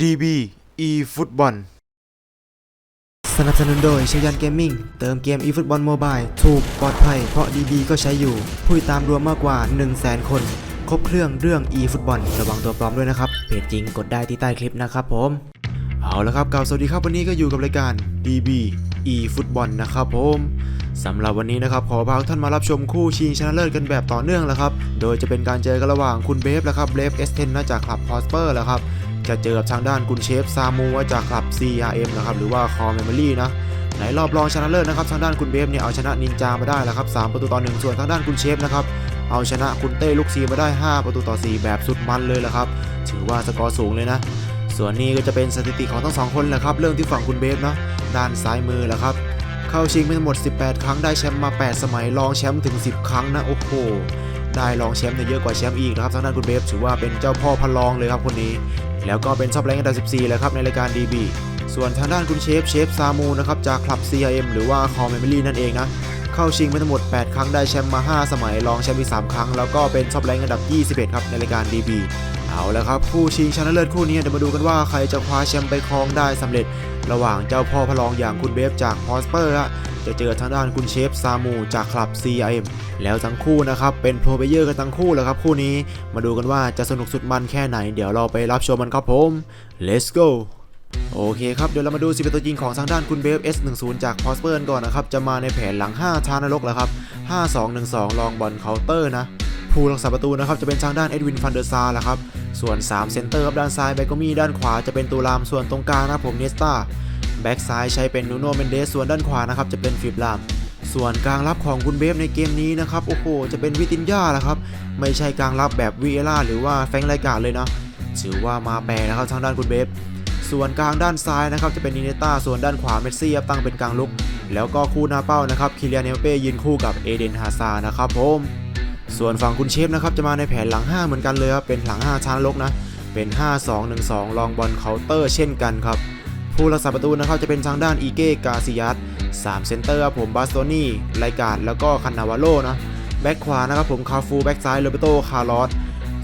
DB e ฟุตบอลสนับสนุนโดยชยันเกมมิ่งเติมเกม eFootball Mobile ถูกปลอดภัย เพราะ DB ก็ใช้อยู่ ผู้ติดตามรวมมากกว่า 1 0 0 0 0แคน ครบเครื่องเรื่อง eFootball ระวังตัวปลอมด้วยนะครับ เพจจริงกดได้ที่ใต้คลิปนะครับผม เอาละครับกล่าวสวัสดีครับวันนี้ก็อยู่กับรายการ DB e ฟุตบอลนะครับผมสำหรับวันนี้นะครับขอพาท่านมารับชมคู่ชิงชนะเลิศกันแบบต่อเนื่องแล้วครับ โดยจะเป็นการเจอกันระหว่างคุณเบฟและครับเบฟ S10 นะจากคลับพอสเปอร์แล้วครับ จะเจอกับทางด้านคุณเชฟซามูจากคลับ CRM นะครับหรือว่าคอ Memory นะในรอบรองชนะเลิศนะครับทางด้านคุณเบฟเนี่ยเอาชนะนินจามาได้แล้วครับ3ประตูต่อหนึ่งส่วนทางด้านคุณเชฟนะครับเอาชนะคุณเต้ลูกซีมาได้ 5 ประตูต่อ 4 แบบสุดมันเลยแหละครับถือว่าสกอร์สูงเลยนะ ส่วนนี้ก็จะเป็นสถิติของทั้งสองคนแหละครับเรื่องที่ฝั่งคุณเบฟเนาะด้านซ้ายมือแหละครับเข้าชิงไปทั้งหมด 18 ครั้งได้แชมป์มา 8 สมัยรองแชมป์ถึง 10 ครั้งนะโอ้โหได้รองแชมป์เนี่ยเยอะกว่าแชมป์อีกนะครับทางด้านคุณเบฟถือว่าเป็นเจ้าพ่อพันรองเลยครับคนนี้ แล้วก็เป็นท็อปแรงอันดับ 14 แล้วครับในรายการ DB ส่วนทางด้านคุณเชฟเชฟซามูนะครับจากคลับ CRM หรือว่า Call Memory นั่นเองนะ เข้าชิงไปทั้งหมด 8 ครั้งได้แชมป์มา 5 สมัยรองแชมป์อีก3ครั้ง แล้วก็เป็นท็อปแรงอันดับ 21 ครับในรายการ DB เอาแล้วครับคู่ชิงชนะเลิศคู่นี้เดี๋ยวมาดูกันว่าใครจะคว้าแชมป์ไปครองได้สำเร็จ ระหว่างเจ้าพ่อพระรองอย่างคุณเบฟจากพอสเปอร์จะเจอทางด้านคุณเชฟซามูจากคลับ CRM แล้วทั้งคู่นะครับเป็นโปรเบเยอร์กันทั้งคู่เลยครับคู่นี้มาดูกันว่าจะสนุกสุดมันแค่ไหน เดี๋ยวเราไปรับชมมันครับผม let's go โอเคครับ เดี๋ยวเรามาดูสิเป็นตัวจริงของทางด้านคุณเบฟ S10 จากพอสเปอร์ก่อนนะครับ จะมาในแผนหลัง5ชานรกแล้วครับ 5-2-1-2 ลองบอลเคาน์เตอร์นะ ผู้รักษาประตูนะครับจะเป็นทางด้านเอ็ดวินฟันเดอร์ซาร์แหละครับ ส่วน 3 เซนเตอร์ครับด้านซ้ายแบกโกมี่ด้านขวาจะเป็นตูรามส่วนตรงกลางนะครับผมเนสตาแบ็กซ้ายใช้เป็นนูโนเมนเดสส่วนด้านขวานะครับจะเป็นฟิบลามส่วนกลางรับของคุณเบฟในเกมนี้นะครับโอ้โหจะเป็นวิตินยาแหละครับไม่ใช่กลางรับแบบวีเอล่าหรือว่าแฟงไรกาเลยนะถือว่ามาแปลนะครับทางด้านคุณเบฟส่วนกลางด้านซ้ายนะครับจะเป็นนิเนต้าส่วนด้านขวาเมสซี่ครับตั้งเป็นกลางลุก แล้วก็คู่หน้าเป้านะครับคิเลียนเอมเป้ยืนคู่กับเอเดนฮาซานะครับผม ส่วนฝั่งคุณเชฟนะครับจะมาในแผนหลัง 5 เหมือนกันเลยครับเป็นหลัง 5ชานลกนะ เป็น 5-2-1-2 ลองบอลเคาน์เตอร์เช่นกันครับ ผู้รักษาประตูนะครับจะเป็นทางด้านอีเก้กาซิยัส3เซนเตอร์ครับผมบาสโตนี่ไลการ์ดแล้วก็คันนาวาโลนะแบ็คขวานะครับผมคาฟูแบ็คซ้ายโรเบโตคาร์ลอส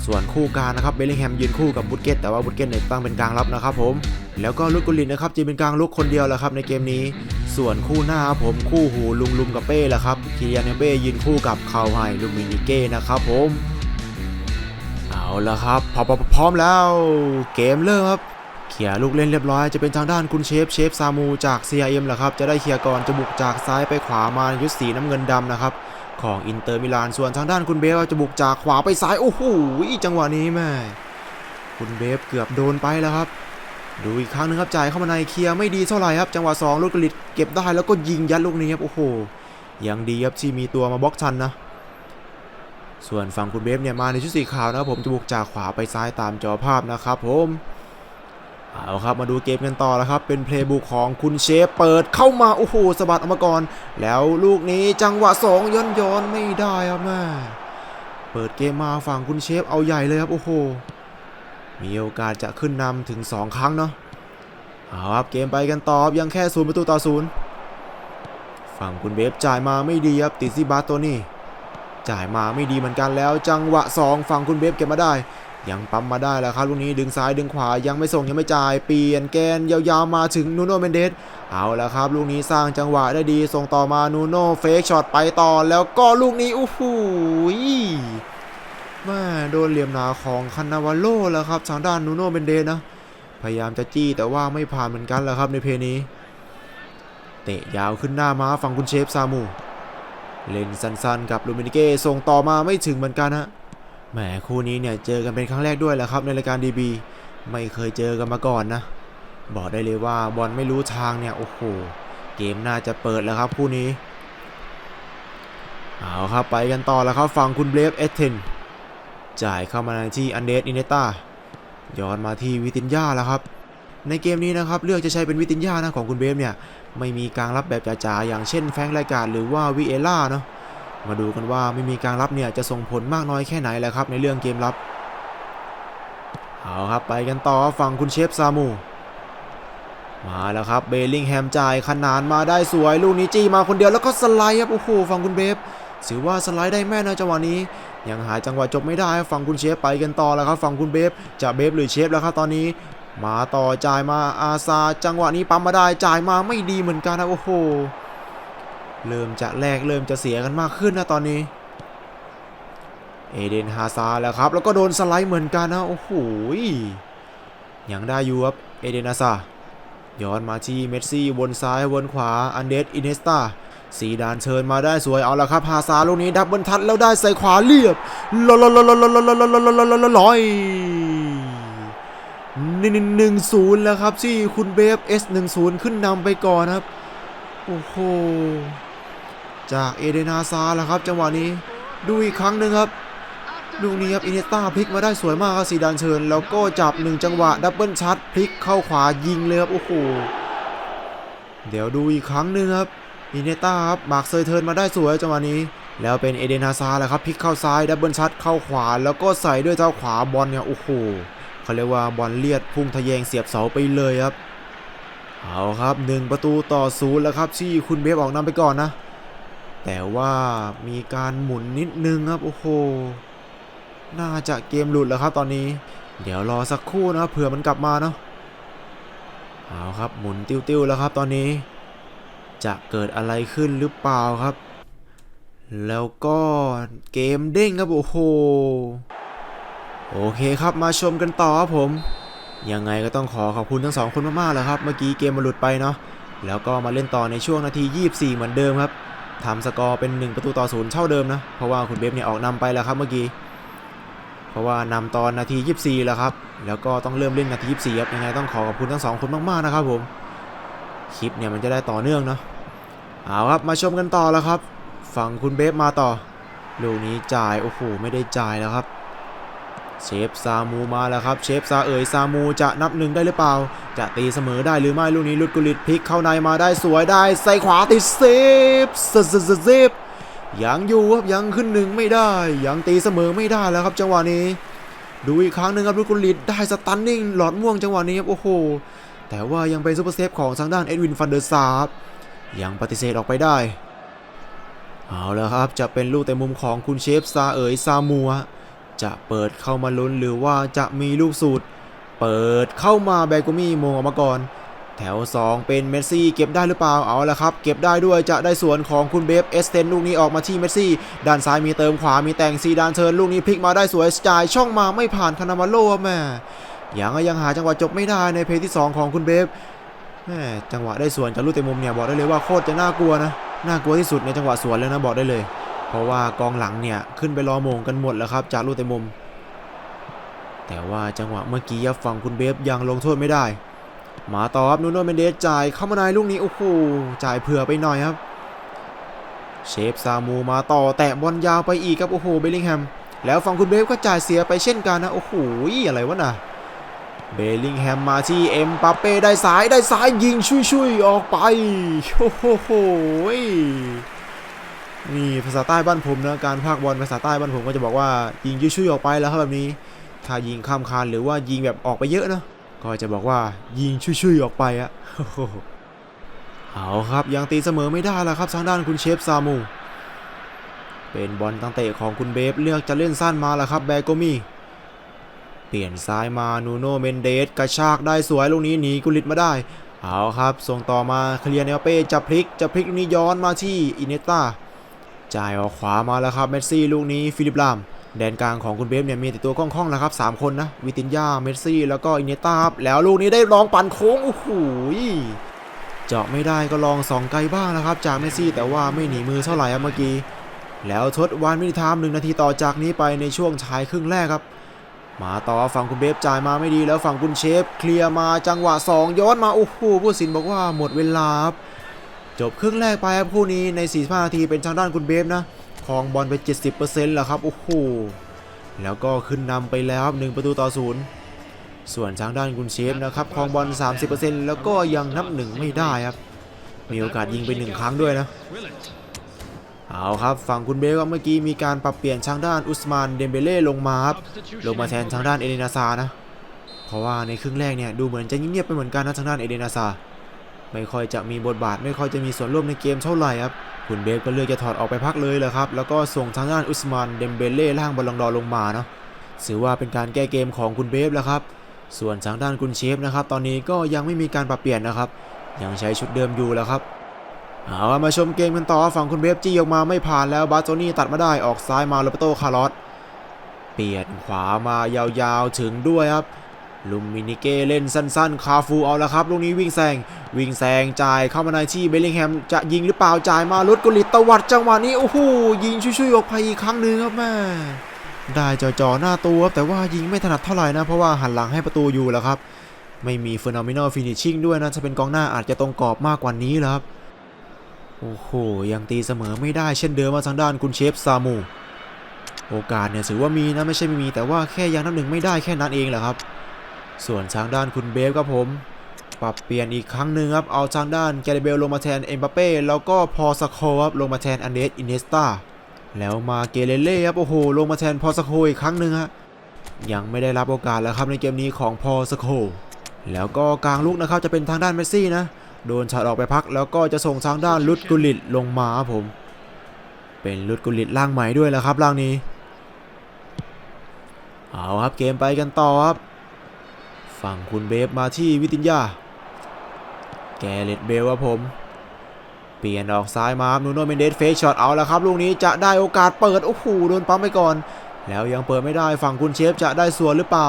ส่วนคู่กลางนะครับเบลลิงแฮมยืนคู่กับบุตเกตแต่ว่าบุตเกตเนี่ยตั้งเป็นกลางรับนะครับผม แล้วก็ลุกกุลินนะครับจะเป็นกลางลุกคนเดียวแหละครับในเกมนี้ ส่วนคู่หน้าครับผมคู่หูลุงลุมกับเป้แหละครับคีเรียนเอเป้ยืนคู่กับคาวไฮลูมินิเก้นะครับผมเอาละครับพอพร้อมแล้วเกมเริ่มครับเขี่ยลูกเล่นเรียบร้อยจะเป็นทางด้านคุณเชฟเชฟซามูจาก CRM แหละครับจะได้เคลียร์ก่อนจะบุกจากซ้ายไปขวามายุดสีน้ำเงินดำนะครับของอินเตอร์มิลานส่วนทางด้านคุณเบฟจะบุกจากขวาไปซ้ายโอ้โหจังหวะนี้แม่คุณเบฟเกือบโดนไปแล้วครับ ดูอีกครั้งหนึงครับจ่ายเข้ามาในเคลียร์ไม่ดีเท่าไหร่ครับ จังหวะ2ลูกกลิดเก็บได้แล้วก็ยิงยัดลูกนี้ครับโอ้โหยังดีครับที่มีตัวมาบล็อกทันนะส่วนฝั่งคุณเบฟเนี่ยมาในชุดสีขาวนะครับผมจะบุกจากขวาไปซ้ายตามจอภาพนะครับผมเอาครับมาดูเกมกันต่อแล้วครับ เป็นเพลย์บุกของคุณเชฟเปิดเข้ามาโอ้โหสะบัดออกมาก่อน แล้วลูกนี้จังหวะสองย้อนย้อนไม่ได้ครับแม่เปิดเกมมาฝั่งคุณเชฟเอาใหญ่เลยครับโอ้โห มีโอกาสจะขึ้นนำถึง 2 ครั้งเนาะเอาครับเกมไปกันต่อยังแค่ศูนย์ประตูต่อศูนย์ฝั่งคุณเบฟจ่ายมาไม่ดีครับติดซิบาโตนี่จ่ายมาไม่ดีเหมือนกันแล้ว จังหวะ 2 ฝั่งคุณเบฟเก็บมาได้ ยังปั๊มมาได้แล้วครับลูกนี้ดึงซ้ายดึงขวายังไม่ส่งยังไม่จ่ายเปลี่ยนแกนยาวๆมาถึงนูโนเมนเดสเอาแล้วครับลูกนี้สร้างจังหวะได้ดีส่งต่อมานูโน่เฟกช็อตไปต่อแล้วก็ลูกนี้โอ้โห แม่โดนเหลี่ยมหนาของคันนาวาโลแล้วครับทางด้านนูโน่เบนเดนะ พยายามจะจี้แต่ว่าไม่ผ่านเหมือนกันแล้วครับในเพลย์นี้ เตะยาวขึ้นหน้ามาฝั่งคุณเชฟซามู เล่นสั้นๆกับลูมินิเก้ส่งต่อมาไม่ถึงเหมือนกันฮะแหมคู่นี้เนี่ยเจอกันเป็นครั้งแรกด้วยแหละครับในรายการ DB ไม่เคยเจอกันมาก่อนนะ บอกได้เลยว่าบอลไม่รู้ทางเนี่ยโอ้โหเกมน่าจะเปิดแล้วครับคู่นี้เอาครับไปกันต่อแล้วครับฝั่งคุณเบฟเอสเทน จ่ายเข้ามาในที่อันเดสอินเนต้าย้อนมาที่วิตินยาแล้วครับ ในเกมนี้นะครับเลือกจะใช้เป็นวิตินยานะของคุณเบฟเนี่ยไม่มีการรับแบบจ๋าๆอย่างเช่นแฟงรายการหรือว่าวิเอล่าเนาะมาดูกันว่าไม่มีการรับเนี่ยจะส่งผลมากน้อยแค่ไหนแหละครับในเรื่องเกมรับเอาครับไปกันต่อฝั่งคุณเชฟซามู มาแล้วครับเบลลิงแฮมจ่ายขนานมาได้สวยลูกนี้จี้มาคนเดียวแล้วก็สไลด์ครับโอ้โหฝั่งคุณเบฟถือว่าสไลด์ได้แม่นะจังหวะนี้ ยังหาจังหวะจบไม่ได้ฝั่งคุณเชฟไปกันต่อแล้วครับฝั่งคุณเบฟจะเบฟหรือเชฟแล้วครับตอนนี้ มาต่อจ่ายมาอาซาจังหวะนี้ปั๊มมาได้จ่ายมาไม่ดีเหมือนกันนะโอ้โหเริ่มจะแลกเริ่มจะเสียกันมากขึ้นนะตอนนี้เอเดนฮาซาแล้วครับ แล้วก็โดนสไลด์เหมือนกันนะโอ้โหยังได้อยู่ครับเอเดนฮาซาย้อนมาที่เมสซี่วนซ้ายวนขวาอันเดสอินเนสตา สีดานเชิญมาได้สวยเอาละครับฮาซาลูกนี้ดับเบิลทัชแล้วได้ใส่ขวาเรียบลอยลอยลอยลอยลอยลอยลอยลอยลอยหนึ่งหนึ่งศูนย์แล้วครับที่คุณเบฟเอสหนึ่งศูนย์ขึ้นนำไปก่อนครับ โอ้โห จากเอเดนาซาแล้วครับจังหวะนี้ดูอีกครั้งหนึ่งครับลูกนี้ครับอินเนสตาพลิกมาได้สวยมากครับสีดานเชิญ แล้วก็จับหนึ่งจังหวะดับเบิลชัดพลิกเข้าขวายิงเลยครับโอ้โหเดี๋ยวดูอีกครั้งหนึ่งครับ อินเนสตาครับหมากเซยเทิร์นมาได้สวยจังหวะนี้ แล้วเป็นเอเดนฮาซาร์แหละครับพลิกเข้าซ้ายดับเบิลชัดเข้าขวา แล้วก็ใส่ด้วยเท้าขวาบอลเนี่ยโอ้โหเขาเรียกว่าบอลเลียดพุ่งทะแยงเสียบเสาไปเลยครับเอาครับหนึ่งประตูต่อศูนย์แล้วครับที่คุณเบฟออกนำไปก่อนนะ แต่ว่ามีการหมุนนิดนึงครับโอ้โหน่าจะเกมหลุดแล้วครับตอนนี้ เดี๋ยวรอสักครู่นะเผื่อมันกลับมาเนาะเอาครับหมุนติ้วๆแล้วครับตอนนี้ จะเกิดอะไรขึ้นหรือเปล่าครับ แล้วก็เกมเด้งครับ โอ้โห โอเคครับมาชมกันต่อครับผม ยังไงก็ต้องขอขอบคุณทั้งสองคนมากๆเลยครับ เมื่อกี้เกมมันหลุดไปเนาะ แล้วก็มาเล่นต่อในช่วงนาที 24 เหมือนเดิมครับทำสกอร์เป็น 1 ประตูต่อศูนย์เท่าเดิมนะ เพราะว่าคุณเบฟเนี่ยออกนำไปแล้วครับเมื่อกี้ เพราะว่านำตอนนาที 24 แล้วครับ แล้วก็ต้องเริ่มเล่นนาที 24 ครับ ยังไงต้องขอขอบคุณทั้งสองคนมากๆนะครับผม คลิปเนี่ยมันจะได้ต่อเนื่องเนาะเอาครับมาชมกันต่อแล้วครับ ฝั่งคุณเบฟมาต่อลูกนี้จ่ายโอ้โหไม่ได้จ่ายแล้วครับเชฟซามูมาแล้วครับเชฟซาเอ๋ยซามูจะนับหนึ่งได้หรือเปล่า จะตีเสมอได้หรือไม่ลูกนี้ลุดกุลิตพลิกเข้าในมาได้สวยได้ใส่ขวาติดเซฟเซฟเซฟเซฟยังอยู่ครับยังขึ้นหนึ่งไม่ได้ยังตีเสมอไม่ได้แล้วครับจังหวะนี้ ดูอีกครั้งหนึ่งครับลุดกุลิตได้สตันนิ่งหลอดม่วงจังหวะนี้ครับโอ้โห แต่ว่ายังเป็นซูเปอร์เซฟของทางด้านเอ็ดวินฟันเดอร์ซาร์ยังปฏิเสธออกไปได้ เอาแล้วครับ จะเป็นลูกแต่มุมของคุณเชฟซาเอ๋ยซามัว จะเปิดเข้ามาลุ้นหรือว่าจะมีลูกสูตร เปิดเข้ามาแบกูมี่โมงออกมาก่อน แถว 2 เป็นเมสซี่เก็บได้หรือเปล่าเอาละครับ เก็บได้ด้วยจะได้สวนของคุณเบฟเอสเทนลูกนี้ออกมาที่เมสซี่ ด้านซ้ายมีเติมขวามีแต่งซีดานเชิญลูกนี้พลิกมาได้สวยจ่ายช่องมาไม่ผ่านคานามาโลแม่ ยังยังหาจังหวะจบไม่ได้ในเพลย์ที่ 2 ของคุณเบฟแม่จังหวะได้สวนจากลูกเตะมุมเนี่ยบอกได้เลยว่าโคตรจะน่ากลัวนะน่ากลัวที่สุดในจังหวะสวนเลยนะบอกได้เลย เพราะว่ากองหลังเนี่ยขึ้นไปรอมงกันหมดแล้วครับจากลูกเตะมุม แต่ว่าจังหวะเมื่อกี้ฝั่งคุณเบฟยังลงโทษไม่ได้ มาต่อครับนูโนเมนเดสจ่ายเข้ามาในลูกนี้โอ้โหจ่ายเผื่อไปหน่อยครับเชฟซามูมาต่อแตะบอลยาวไปอีกครับโอ้โหเบลลิงแฮมแล้วฝั่งคุณเบฟก็จ่ายเสียไปเช่นกันนะโอ้โหอะไรวะน่ะ เบลลิงแฮมมาที่เอ็มปาเป้ได้สายได้สายยิงชุยๆออกไปโอ้โหนี่ภาษาใต้บ้านผมนะการพากบอลภาษาใต้บ้านผมก็จะบอกว่ายิงยุ่ยออกไปแล้วครับแบบนี้ ถ้ายิงข้ามคานหรือว่ายิงแบบออกไปเยอะนะก็จะบอกว่ายิงชุ่ยออกไปอะเอาครับยังตีเสมอไม่ได้แล้วครับทางด้านคุณเชฟซามู เป็นบอลตั้งเตะของคุณเบฟเลือกจะเล่นสั้นมาแล้วครับแบโกมี่ เปลี่ยนซ้ายมานูโนเมนเดสกระชากได้สวยลูกนี้หนีกุลิตมาได้ เอาครับ ส่งต่อมาเคลียร์เนลเป้จะพลิกจะพลิกลูกนี้ย้อนมาที่อินเนต้าจ่ายออกขวามาแล้วครับเมสซี่ลูกนี้ฟิลิปลามแดนกลางของคุณเบฟเนี่ยมีแต่ตัวคล่องๆแล้วครับ 3 คนนะวิตินยาเมสซี่ แล้วก็อินเนต้าครับแล้วลูกนี้ได้ลองปั่นโค้งโอ้โหเจาะไม่ได้ก็ลองสองไกลบ้างนะครับ จากเมสซี่ แต่ว่าไม่หนีมือเท่าไหร่เมื่อกี้แล้วทดวันมินิทามหนึ่งนาทีต่อจากนี้ไปในช่วงท้ายครึ่งแรกครับ มาต่อฝั่งคุณเบฟจ่ายมาไม่ดีแล้วฝั่งคุณเชฟ เคลียร์มาจังหวะ 2 ย้อนมาโอ้โหผู้สินบอกว่าหมดเวลาครับจบครึ่งแรกไปครับคู่นี้ใน 45 นาทีเป็นทางด้านคุณเบฟนะครองบอลไป 70%แล้วครับโอ้โหแล้วก็ขึ้นนำไปแล้วครับ1ประตูต่อศูนย์ส่วนทางด้านกุนเชฟนะครับครองบอล 30%แล้วก็ยังนับหนึ่งไม่ได้ครับมีโอกาสยิงไปหนึ่งครั้งด้วยนะ เอาครับฝั่งคุณเบลก็เมื่อกี้มีการปรับเปลี่ยนทางด้านอุสมานเดมเบเล่ลงมาครับลงมาแทนทางด้านเอเดนาซานะ เพราะว่าในครึ่งแรกเนี่ยดูเหมือนจะเงียบๆไปเหมือนกันนะทางด้านเอเดนาซาไม่ค่อยจะมีบทบาทไม่ค่อยจะมีส่วนร่วมในเกมเท่าไหร่ครับคุณเบฟก็เลือกจะถอดออกไปพักเลยแหละครับ แล้วก็ส่งทางด้านอุสมานเดมเบเล่ล่างบอลลงดอร์ลงมาเนาะถือว่าเป็นการแก้เกมของคุณเบฟแล้วครับ ส่วนทางด้านกุนเชฟนะครับ ตอนนี้ก็ยังไม่มีการปรับเปลี่ยนนะครับ ยังใช้ชุดเดิมอยู่แล้วครับ เอาละมาชมเกมกันต่อฝั่งคุณเบฟจี้ออกมาไม่ผ่านแล้วบาโจนี่ตัดมาได้ออกซ้ายมาโรเบโตคาร์ลอสเปลี่ยนขวามายาวๆถึงด้วยครับลุมมินิเก้เล่นสั้นๆ คาฟูเอาละครับ ลูกนี้วิ่งแซง วิ่งแซงจ่ายเข้ามาในที่เบลลิงแฮม จะยิงหรือเปล่า จ่ายมาลุดกุลิตตวัดจังหวะนี้ โอ้โห ยิงช่วยๆออกไปอีกครั้งหนึ่งครับแม่ได้จ่อๆหน้าตัวครับแต่ว่ายิงไม่ถนัดเท่าไหร่นะ เพราะว่าหันหลังให้ประตูอยู่แล้วครับ ไม่มีเฟอร์นามินลฟินิชชิ่งด้วยนะถ้าเป็นกองหน้าอาจจะตรงกรอบมากกว่านี้แล้วครับ โอ้โห ยังตีเสมอไม่ได้เช่นเดิมมาทางด้านคุณเชฟซามู โอกาสเนี่ยถือว่ามีนะไม่ใช่ไม่มี แต่ว่าแค่ยังนับหนึ่งไม่ได้แค่นั้นเองแหละครับ ส่วนทางด้านคุณเบฟครับผม ปรับเปลี่ยนอีกครั้งหนึ่งครับ เอาทางด้านแกเรเบลลงมาแทนเอ็มบัปเป้แล้วก็พอสโคครับลงมาแทนอันเดสอินเนสตาแล้วมาเกเรเล่ครับโอ้โห ลงมาแทนพอสโคอีกครั้งหนึ่งฮะยังไม่ได้รับโอกาสแล้วครับในเกมนี้ของพอสโคแล้วก็กลางลุกนะครับจะเป็นทางด้านเมสซี่นะ โดนช็อออกไปพักแล้วก็จะส่งทางด้านลุดกุลิตลงมาครับผม เป็นลุดกุลิตล่างใหม่ด้วยแล้วครับล่างนี้ เอาครับเกมไปกันต่อครับ ฝั่งคุณเบฟมาที่วิตินยาแกเลตเบลครับผม เปลี่ยนออกซ้ายมาครับนูโนเมนเดสเฟกช็อตเอาแล้วครับลูกนี้จะได้โอกาสเปิดโอ้โหโดนปั๊มไปก่อน แล้วยังเปิดไม่ได้ฝั่งคุณเชฟจะได้ส่วนหรือเปล่า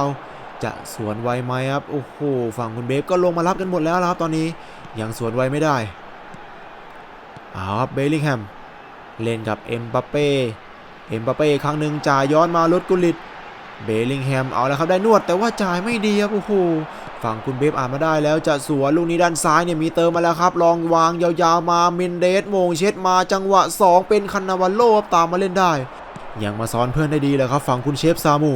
จะสวนไวไหมครับ โอ้โห ฝั่งคุณเบฟก็ลงมารับกันหมดแล้วครับตอนนี้ ยังสวนไวไม่ได้เอาครับเบลลิงแฮม เล่นกับเอ็มบัปเป้ เอ็มบัปเป้ครั้งหนึ่งจ่ายย้อนมาลดกุลิต เบลลิงแฮมเอาแล้วครับได้นวดแต่ว่าจ่ายไม่ดีครับโอ้โห ฝั่งคุณเบฟอ่านมาได้แล้วจะสวนลูกนี้ด้านซ้ายเนี่ยมีเติมมาแล้วครับ ลองวางยาวๆมามินเดสโมงเช็ดมาจังหวะ 2 เป็นคันนาวันโลครับตามมาเล่นได้ ยังมาซ้อนเพื่อนได้ดีเลยครับฝั่งคุณเชฟซามู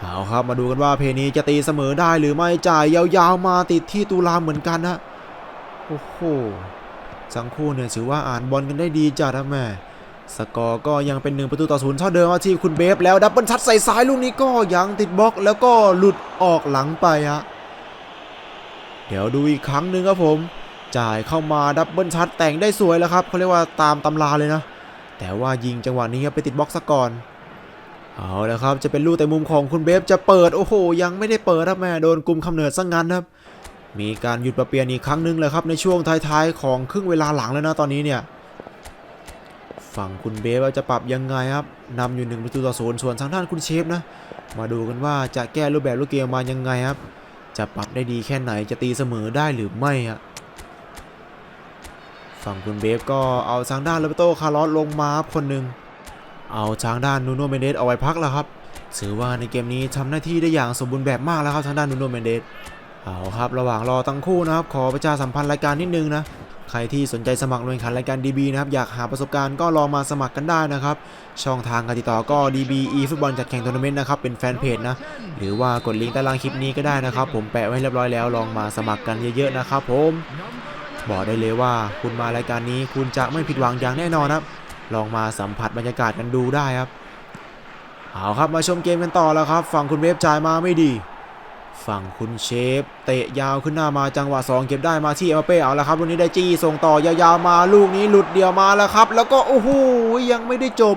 เอาครับมาดูกันว่าเพลนี้จะตีเสมอได้หรือไม่จ่ายยาวๆมาติดที่ตุลาเหมือนกันนะโอ้โหสังคู่เนี่ยถือว่าอ่านบอลกันได้ดีจัดนะแม่สกอร์ก็ยังเป็นหนึ่งประตูต่อศูนย์เท่าเดิมครับที่คุณเบฟแล้วดับเบิลชัดใส่ซ้ายลูกนี้ก็ยังติดบล็อกแล้วก็หลุดออกหลังไปฮะเดี๋ยวดูอีกครั้งหนึ่งครับผม จ่ายเข้ามาดับเบิลชัดแต่งได้สวยแล้วครับเขาเรียกว่าตามตำราเลยนะ แต่ว่ายิงจังหวะนี้ครับไปติดบล็อกซะก่อน เอาล้วครับจะเป็นลูกแต่มุมของคุณเบฟจะเปิดโอ้โห ยังไม่ได้เปิดครับแม่โดนกลุ่มคำเหนือซะงั้นครับ มีการหยุดประเปลี่ยนอีกครั้งหนึ่งเลยครับในช่วงท้ายๆของครึ่งเวลาหลังแล้วนะตอนนี้เนี่ยฝั่งคุณเบฟจะปรับยังไงครับนำอยู่หนึ่งประตูต่อศูนย์ส่วนทางด้านคุณเชฟนะ มาดูกันว่าจะแก้รูปแบบลูกเกมมายังไงครับ จะปรับได้ดีแค่ไหนจะตีเสมอได้หรือไม่อะฝั่งคุณเบฟก็เอาทางด้านโรเบโตคาร์ลอสลงมาครับคนหนึ่ง เอาทางด้านนูโนเมนเดสเอาไว้พักแล้วครับถือว่าในเกมนี้ทำหน้าที่ได้อย่างสมบูรณ์แบบมากแล้วครับทางด้านนูโนเมนเดสเอาครับระหว่างรอทั้งคู่นะครับ ขอประชาสัมพันธ์รายการนิดนึงนะใครที่สนใจสมัครลงแข่งขันรายการ DB นะครับอยากหาประสบการณ์ก็ลองมาสมัครกันได้นะครับ ช่องทางการติดต่อก็ DB e ฟุตบอลจัดแข่งทัวร์นาเมนต์นะครับ เป็นแฟนเพจนะ หรือว่ากดลิงก์ใต้ล่างคลิปนี้ก็ได้นะครับ ผมแปะไว้เรียบร้อยแล้วลองมาสมัครกันเยอะๆนะครับผม บอกได้เลยว่าคุณมารายการนี้คุณจะไม่ผิดหวังอย่างแน่นอนครับ ลองมาสัมผัสบรรยากาศกันดูได้ครับเอาครับมาชมเกมกันต่อแล้วครับ ฝั่งคุณเวฟจ่ายมาไม่ดี ฝั่งคุณเชฟ เตะยาวขึ้นหน้ามาจังหวะ 2 เก็บได้มาที่เอมบัปเป้เอาและครับลูกนี้ได้จี้ส่งต่อยาวๆมาลูกนี้หลุดเดียวมาแล้วครับ แล้วก็โอ้โหยังไม่ได้จบ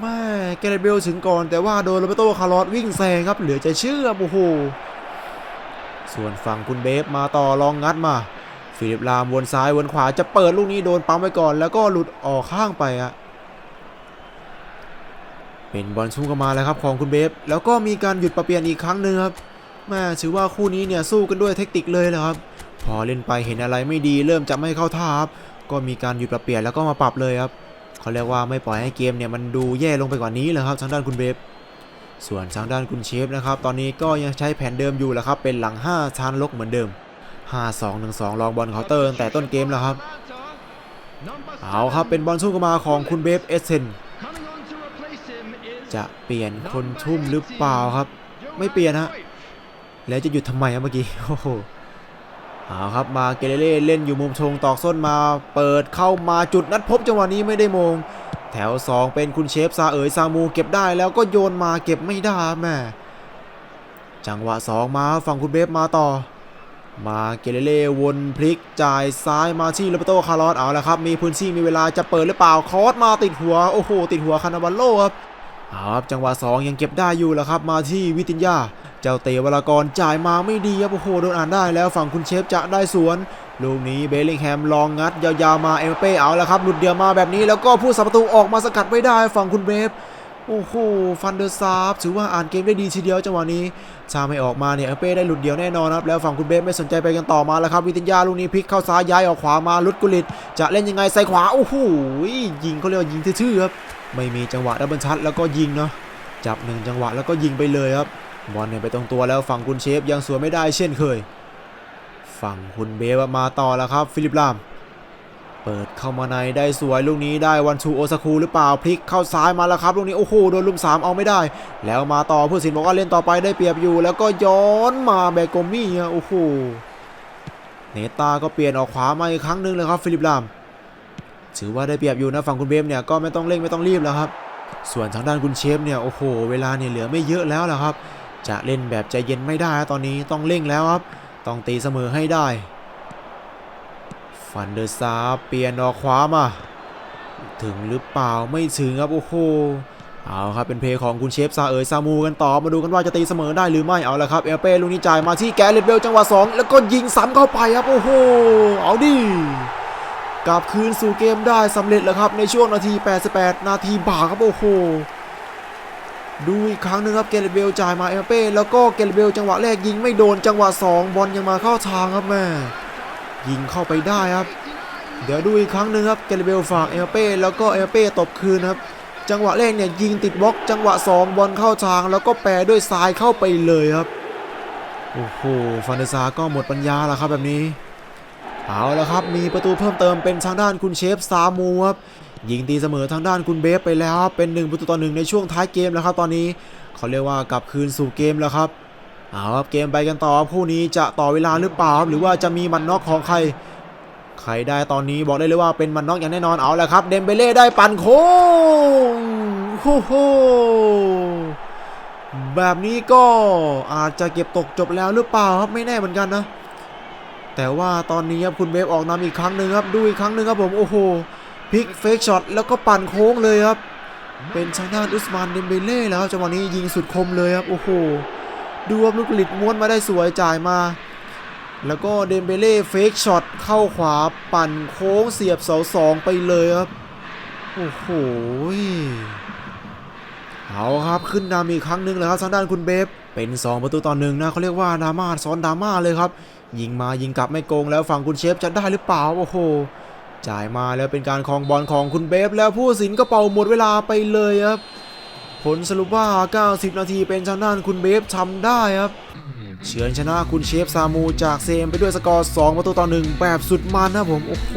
แม่แกเรเบลถึงก่อน แต่ว่าโดนโรเบโตคาร์ลอสวิ่งแซงครับเหลือจะเชื่อโอ้โหส่วนฝั่งคุณเบฟมาต่อลองงัดมา ฟิลิปลามวนซ้ายวนขวาจะเปิดลูกนี้โดนปั๊มไว้ก่อน แล้วก็หลุดออกข้างไปอะเป็นบอลชุ่มเข้ามาแล้วครับของคุณเบฟแล้วก็มีการหยุดประเปลี่ยนอีกครั้งหนึ่งครับแม่ถือว่าคู่นี้เนี่ยสู้กันด้วยเทคนิคเลยแหละครับ พอเล่นไปเห็นอะไรไม่ดีเริ่มจะไม่เข้าท่าครับก็มีการหยุดปรับเปลี่ยนแล้วก็มาปรับเลยครับเขาเรียกว่าไม่ปล่อยให้เกมเนี่ยมันดูแย่ลงไปกว่านี้เลยครับทางด้านคุณเบฟส่วนทางด้านคุณเชฟนะครับตอนนี้ก็ยังใช้แผนเดิมอยู่แหละครับเป็นหลัง5ชานลกเหมือนเดิม 5-2-1-2 ลองบอลเคาน์เตอร์ตั้งแต่ต้นเกมแล้วครับ เอาครับเป็นบอลสู้เข้ามาของคุณเบฟเอเซนจะเปลี่ยนคนทุ่มหรือเปล่าครับ ไม่เปลี่ยนฮะแล้วจะหยุดทำไมอะเมื่อกี้โอ้โหเอาครับมาเกเรเล่เล่นอยู่มุมชงตอกส้นมาเปิดเข้ามาจุดนัดพบจังหวะนี้ไม่ได้มง แถว 2 เป็นคุณเชฟซาเอ๋ยซามูเก็บได้แล้วก็โยนมาเก็บไม่ได้แม่จังหวะ 2 มาฝั่งคุณเบฟมาต่อ มาเกเรเล่วนพลิกจ่ายซ้ายมาที่โรเบโตคาร์ลอสเอาละครับ มีพื้นที่มีเวลาจะเปิดหรือเปล่าคอสมาติดหัว โอ้โห ติดหัวคานาบัลโลครับเอาครับจังหวะ 2 ยังเก็บได้อยู่แล้วครับ มาที่วิตินยาเจ้าเตวรากรจ่ายมาไม่ดีครับโอ้โหโดนอ่านได้แล้วฝั่งคุณเชฟจะได้สวนลูกนี้เบลลิงแฮมลองงัดยาวๆมาเอ็มเป้เอาแล้วครับหลุดเดียวมาแบบนี้แล้วก็ผู้สับประตูออกมาสกัดไว้ได้ฝั่งคุณเบฟ โอ้โห ฟันเดอร์ซาร์ถือว่าอ่านเกมได้ดีทีเดียวจังหวะนี้ถ้าไม่ออกมาเนี่ยเอเป้ได้หลุดเดียวแน่นอนครับแล้วฝั่งคุณเบฟไม่สนใจไปกันต่อมาแล้วครับวิทิญญาลูกนี้พลิกเข้าซ้ายย้ายออกขวามาลุดกุลิต จะเล่นยังไงใส่ขวาโอ้โหยิงเขาเรียกว่ายิงทื่อๆครับไม่มีจังหวะดับเบิลชัดแล้วก็ยิงเนาะจับหนึ่งจังหวะแล้วก็ยิงไปเลยครับบอลเนี่ยไปตรงตัวแล้วฝั่งคุณเชฟยังสวนไม่ได้เช่นเคย ฝั่งคุณเบฟมาต่อแล้วครับฟิลิปลาม เปิดเข้ามาในได้สวยลูกนี้ได้วันชูโอซาคูหรือเปล่าพลิกเข้าซ้ายมาแล้วครับลูกนี้โอ้โหโดนลุมสามเอาไม่ได้ แล้วมาต่อผู้สินบอกว่าเล่นต่อไปได้เปรียบอยู่ แล้วก็ย้อนมาแบกโกมี่อะโอ้โหเนตาก็เปลี่ยนออกขวามาอีกครั้งหนึ่งเลยครับฟิลิปลามถือว่าได้เปรียบอยู่นะฝั่งคุณเบฟเนี่ยก็ไม่ต้องเร่งไม่ต้องรีบแล้วครับ ส่วนทางด้านคุณเชฟเนี่ยโอ้โห เวลาเนี่ยเหลือไม่เยอะแล้วละครับ จะเล่นแบบใจเย็นไม่ได้ตอนนี้ต้องเร่งแล้วครับ ต้องตีเสมอให้ได้ ฟันเดอร์ซาเปลี่ยนออกขวามา ถึงหรือเปล่าไม่ถึงครับโอ้โหเอาครับเป็นเพลย์ของคุณเชฟซาเอ๋ยซามูกันต่อมาดูกันว่าจะตีเสมอได้หรือไม่เอาละครับเอลเป้ลูกนี้จ่ายมาที่แกเรตเบลจังหวะ2แล้วก็ยิงซ้ำเข้าไปครับโอ้โหเอาดิกลับคืนสู่เกมได้สำเร็จแล้วครับในช่วงนาที 88 นาทีบ่าครับโอ้โหดูอีกครั้งหนึ่งครับเกเรตเบลจ่ายมาเอลเป้แล้วก็เกเรตเบลจังหวะแรกยิงไม่โดนจังหวะ 2 บอลยังมาเข้าทางครับแม่ ยิงเข้าไปได้ครับ เดี๋ยวดูอีกครั้งหนึ่งครับ เกเรเบลฝากเอลเป้แล้วก็เอลเป้ตบคืนครับ จังหวะแรกเนี่ยยิงติดบล็อก จังหวะ 2 บอลเข้าทาง แล้วก็แปรด้วยซ้ายเข้าไปเลยครับ โอ้โหฟันเดอร์ซาก็หมดปัญญาแล้วครับแบบนี้ เอาละครับ มีประตูเพิ่มเติมเป็นทางด้านคุณเชฟซามูครับ ยิงตีเสมอทางด้านคุณเบฟไปแล้ว เป็น1ประตูต่อหนึ่งในช่วงท้ายเกมแล้วครับ ตอนนี้เขาเรียกว่ากลับคืนสู่เกมแล้วครับ เอาครับเกมไปกันต่อคู่นี้จะต่อเวลาหรือเปล่าหรือว่าจะมีมันน็อกของใคร ใครได้ตอนนี้บอกได้เลยว่าเป็นมันน็อกอย่างแน่นอนเอาละครับ เดมเบเล่ได้ปั่นโค้งโอ้โหแบบนี้ก็อาจจะเก็บตกจบแล้วหรือเปล่าครับไม่แน่เหมือนกันนะ แต่ว่าตอนนี้ครับคุณเบฟออกนำอีกครั้งหนึ่งครับดูอีกครั้งหนึ่งครับผมโอ้โหพลิกเฟกช็อตแล้วก็ปั่นโค้งเลยครับ เป็นชางด้านอุสมานเดมเบเล่แล้วจังหวะนี้ยิงสุดคมเลยครับโอ้โห ดูว่าลูกหลิดม้วนมาได้สวยจ่ายมา แล้วก็เดมเบเล่เฟกช็อตเข้าขวาปั่นโค้งเสียบเสาสองไปเลยครับ โอ้โหเอาครับขึ้นนำอีกครั้งหนึ่งแล้วครับทางด้านคุณเบฟเป็น 2 ประตูต่อหนึ่งนะเขาเรียกว่าดาม่าซ้อนดาม่าเลยครับ ยิงมายิงกลับไม่โกงแล้วฝั่งคุณเชฟจะได้หรือเปล่าโอ้โหจ่ายมาแล้วเป็นการครองบอลของคุณเบฟแล้วผู้สินก็เป่าหมดเวลาไปเลยครับ ผลสรุปว่า 90 นาทีเป็นทางด้านคุณเบฟทำได้ครับ เฉือนชนะคุณเชฟซามูจากเซมไปด้วยสกอร์ 2 ประตูต่อ 1 แบบสุดมันนะครับผม โอ้โห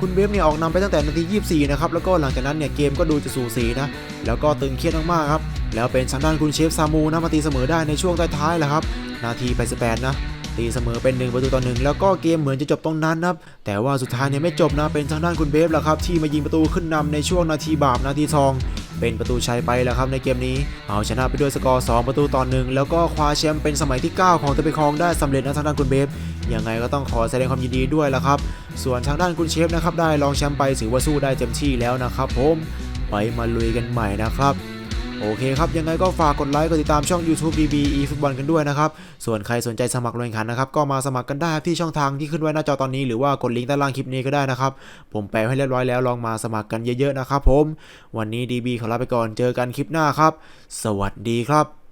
คุณเบฟเนี่ยออกนำไปตั้งแต่นาที 24 นะครับ แล้วก็หลังจากนั้นเนี่ยเกมก็ดูจะสูสีนะ แล้วก็ตึงเครียดมากๆครับ แล้วเป็นทางด้านคุณเชฟซามูนะมาตีเสมอได้ในช่วงท้ายๆแหละครับ นาที88นะ ตีเสมอเป็น 1 ประตูต่อ1แล้วก็เกมเหมือนจะจบตรงนั้นนะครับ แต่ว่าสุดท้ายเนี่ยไม่จบนะ เป็นทางด้านคุณเบฟแหละครับที่มายิงประตูขึ้นนำในช่วงนาทีบาปนาทีทอง เป็นประตูชัยไปแล้วครับในเกมนี้ เอาชนะไปด้วยสกอร์ 2 ประตูต่อหนึ่งแล้วก็คว้าแชมป์เป็นสมัยที่ 9 ของตะเปคองได้สำเร็จนะทางด้านคุณเบฟยังไงก็ต้องขอแสดงความยินดีด้วยละครับ ส่วนทางด้านคุณเชฟนะครับได้รองแชมป์ไปถือว่าสู้ได้เต็มที่แล้วนะครับผมไปมาลุยกันใหม่นะครับ โอเคครับยังไงก็ฝากกดไลค์กดติดตามช่อง YouTube BB e ฟุตบอลกันด้วยนะครับส่วนใครสนใจสมัครลงแข่งขันนะครับก็มาสมัครกันได้ที่ช่องทางที่ขึ้นไว้หน้าจอตอนนี้หรือว่ากดลิงก์ใต้ล่างคลิปนี้ก็ได้นะครับผมแปลให้เรียบร้อยแล้วลองมาสมัครกันเยอะๆนะครับผมวันนี้ DB ขอลาไปก่อนเจอกันคลิปหน้าครับ สวัสดีครับ